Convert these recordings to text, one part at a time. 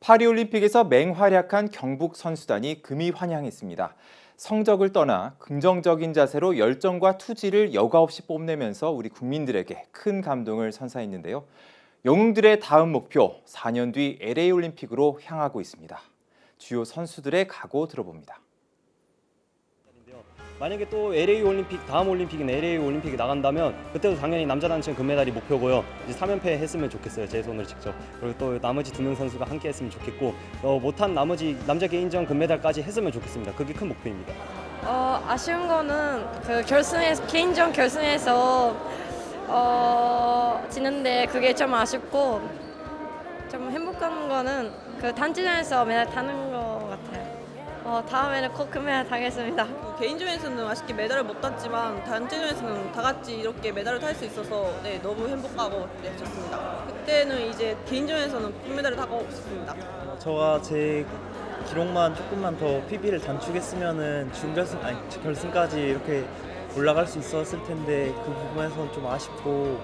파리올림픽에서 맹활약한 경북 선수단이 금이 환영했습니다. 성적을 떠나 긍정적인 자세로 열정과 투지를 여과 없이 뽐내면서 우리 국민들에게 큰 감동을 선사했는데요. 영웅들의 다음 목표 4년 뒤 LA 올림픽으로 향하고 있습니다. 주요 선수들의 각오 들어봅니다. 만약에 또 LA 올림픽 다음 올림픽인 LA 올림픽에 나간다면 그때도 당연히 남자 단체 금메달이 목표고요. 이제 3연패 했으면 좋겠어요. 제 손으로 직접. 그리고 또 나머지 두 명 선수가 함께 했으면 좋겠고 어, 못한 나머지 남자 개인전 금메달까지 했으면 좋겠습니다. 그게 큰 목표입니다. 어, 아쉬운 거는 그 결승에서 개인전 결승에서 어, 지는데 그게 좀 아쉽고 좀 행복한 거는 그 단체전에서 메달 타는 거. 어, 다음에는 꼭 금메달 타겠습니다. 개인전에서는 아쉽게 메달을 못 땄지만 단체전에서는 다 같이 이렇게 메달을 탈 수 있어서 네, 너무 행복하고 네, 좋습니다. 그때는 이제 개인전에서는 금메달을 타고 싶습니다. 저가 제 기록만 조금만 더 PB를 단축했으면은 준결승 아니 결승까지 이렇게 올라갈 수 있었을 텐데 그 부분에서는 좀 아쉽고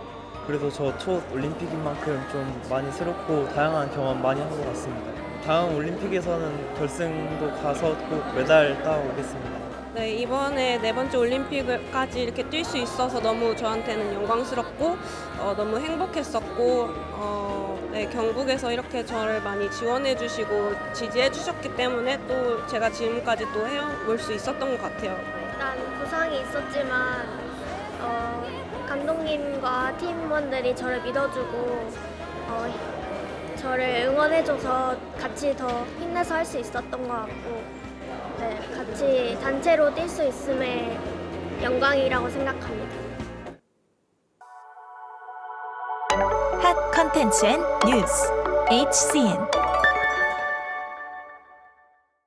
그래도 저 첫 올림픽인 만큼 좀 많이 새롭고 다양한 경험 많이 한 것 같습니다. 다음 올림픽에서는 결승도 가서 꼭 메달 따오겠습니다. 네, 이번에 네 번째 올림픽까지 이렇게 뛸 수 있어서 너무 저한테는 영광스럽고 어, 너무 행복했었고 어, 네, 경북에서 이렇게 저를 많이 지원해 주시고 지지해 주셨기 때문에 또 제가 지금까지 또 해올 수 있었던 것 같아요. 일단 부상이 있었지만 어, 감독님과 팀원들이 저를 믿어주고 어, 저를 응원해줘서 같이 더 힘내서 할 수 있었던 것 같고 네, 같이 단체로 뛸 수 있음에 영광이라고 생각합니다. 핫 컨텐츠 앤 뉴스 HCN